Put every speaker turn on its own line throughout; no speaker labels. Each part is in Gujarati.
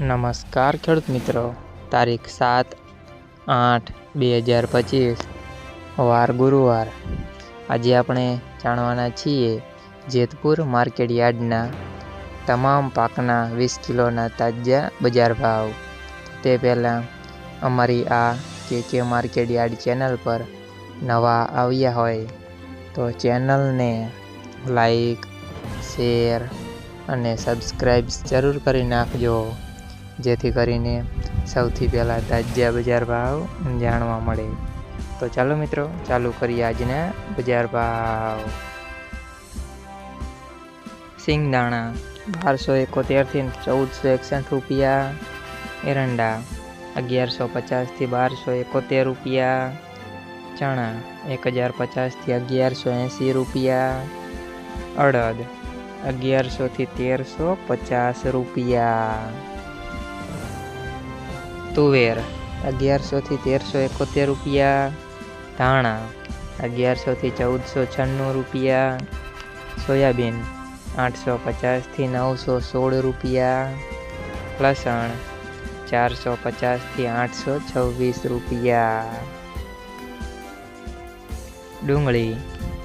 નમસ્કાર ખેડૂત મિત્રો. તારીખ સાત આઠ બે હજાર પચીસ. વાર ગુરુવાર. આજે આપણે જાણવાના છીએ જેતપુર માર્કેટ યાર્ડના તમામ પાકના વીસ કિલોના તાજા બજાર ભાવ. તે પહેલાં અમારી આ કે કે માર્કેટ યાર્ડ ચેનલ પર નવા આવ્યા હોય તો ચેનલને લાઈક, શેર અને સબસ્ક્રાઈબ જરૂર કરી નાખજો. જેથી કરીને સૌથી પહેલાં તાજા બજાર ભાવ જાણવા મળે. તો ચાલો મિત્રો, ચાલુ કરીએ આજના બજાર ભાવ. સિંગદાણા બારસો એકોતેરથી ચૌદસો એકસઠ રૂપિયા. એરંડા અગિયારસો પચાસથી બારસો એકોતેર રૂપિયા. ચણા એક હજાર પચાસથી અગિયારસો એંસી રૂપિયા. અડદ અગિયારસોથી તેરસો પચાસ રૂપિયા. તુવેર, અગિયારસોથી તેરસો એકોતેર રૂપિયા. ધાણા, અગિયારસોથી ચૌદસો છન્નું રૂપિયા. સોયાબીન, આઠસો પચાસથી નવસો સોળ રૂપિયા. લસણ, ચારસો પચાસથી આઠસો છવ્વીસ રૂપિયા. ડુંગળી,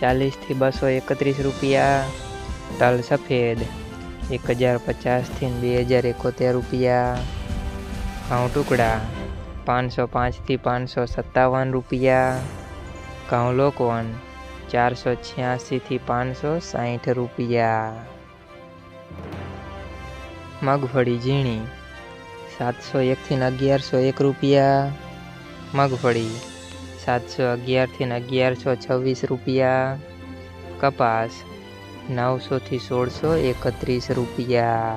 ચાલીસથી બસો એકત્રીસ રૂપિયા. તલ સફેદ, એક હજાર પચાસથી બે હજાર એકોતેર રૂપિયા. ઘઉં ટુકડા, પાંચસો પાંચથી પાંચસો સત્તાવન રૂપિયા. ઘઉં લોકોન ચારસો છ્યાસીથી પાંચસો સાઠ રૂપિયા. મગફળી ઝીણી, સાતસો એકથી અગિયારસો એક રૂપિયા. મગફળી, સાતસો અગિયારથી અગિયારસો છવ્વીસ રૂપિયા. કપાસ, નવસોથી સોળસો એકત્રીસ રૂપિયા.